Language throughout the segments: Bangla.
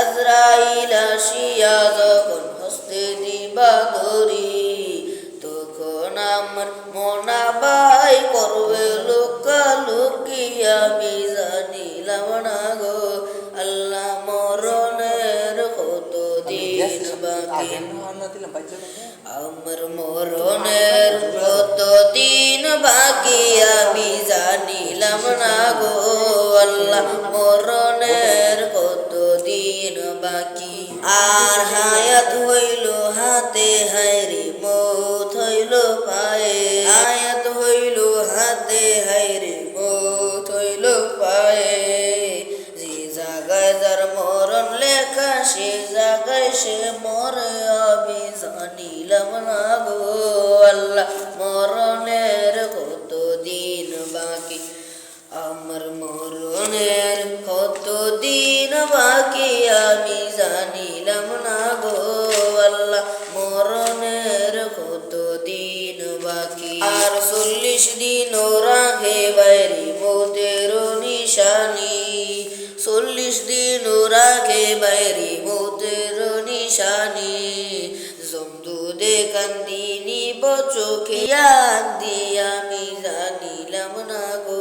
আজরাইল আসিয়া যখন হস্তে দিবা ধরি তখন আমার মনাবাই করবে লোকালুকি আমি জানিলাম না গো আল্লাহ মরণের কত দিন বাকি। আমার মরণের কত দিন বাকি আমি জানিলাম না গো আল্লাহ মরণের আর হায়াত হইল হাতে, হায়রে মৌত হইল পায়ে। হায়াত হইল হাতে, হায়রে মৌত হইল পায়ে। যে জায়গায় যার মরণ লেখা, সে জায়গায় সে মরে, আমি জানিলাম না গো আল্লাহ, মরণের কত দিন বাকি? আমার মরণের বাকি আমি জানিলাম না গো আল্লাহ, মরণের কত দিন বাকি? আর চল্লিশ দিন রাখে বাইরে মোদের নিশানি। চল্লিশ দিন রাখে বাইরে মোদের নিশানি। জমদু দেখান দিনী বচোখে দি আমি জানিলাম না গো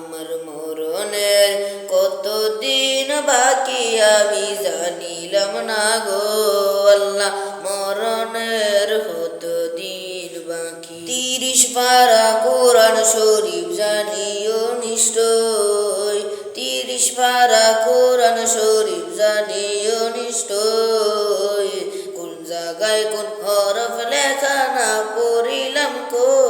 আমার মরণের কত দিন বাকি আমি জানিলাম না গো আল্লাহ। মরণের কত দিন বাকি? তিরিশ পারা কোরআন শরীফ জানিও নিশ্চয়। তিরিশ পারা কোরআন শরীফ জানিও নিশ্চয়। কোন জায়গায় কোন হরফ লেখা না পড়িলাম কই